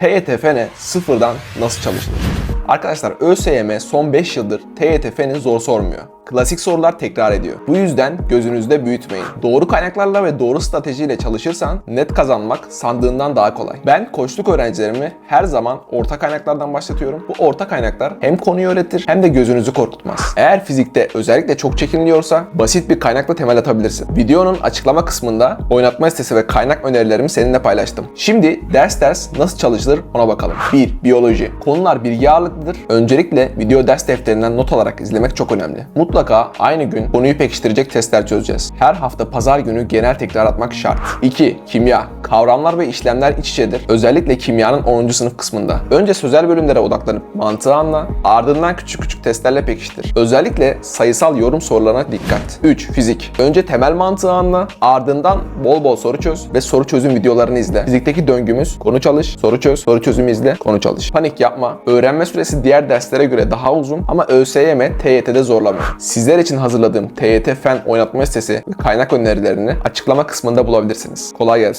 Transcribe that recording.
TYT sıfırdan nasıl çalışılır? Arkadaşlar ÖSYM son 5 yıldır TYT zor sormuyor. Klasik sorular tekrar ediyor. Bu yüzden gözünüzde büyütmeyin. Doğru kaynaklarla ve doğru stratejiyle çalışırsan net kazanmak sandığından daha kolay. Ben koçluk öğrencilerimi her zaman orta kaynaklardan başlatıyorum. Bu orta kaynaklar hem konuyu öğretir hem de gözünüzü korkutmaz. Eğer fizikte özellikle çok çekiniliyorsa basit bir kaynakla temel atabilirsin. Videonun açıklama kısmında oynatma listesi ve kaynak önerilerimi seninle paylaştım. Şimdi ders ders nasıl çalışılır ona bakalım. 1. Biyoloji. Konular bilgi ağırlıklıdır. Öncelikle video ders defterinden not alarak izlemek çok önemli. Mutlaka aynı gün konuyu pekiştirecek testler çözeceğiz. Her hafta pazar günü genel tekrar atmak şart. 2. Kimya. Kavramlar ve işlemler iç içedir. Özellikle kimyanın 10. sınıf kısmında. Önce sözel bölümlere odaklanıp mantığı anla, ardından küçük küçük testlerle pekiştir. Özellikle sayısal yorum sorularına dikkat. 3. Fizik. Önce temel mantığı anla, ardından bol bol soru çöz ve soru çözüm videolarını izle. Fizikteki döngümüz konu çalış, soru çöz, soru çözümü izle, konu çalış. Panik yapma. Öğrenme süresi diğer derslere göre daha uzun ama ÖSYM TYT'de zorlamıyor. Sizler için hazırladığım TYT Fen oynatma listesi ve kaynak önerilerini açıklama kısmında bulabilirsiniz. Kolay gelsin.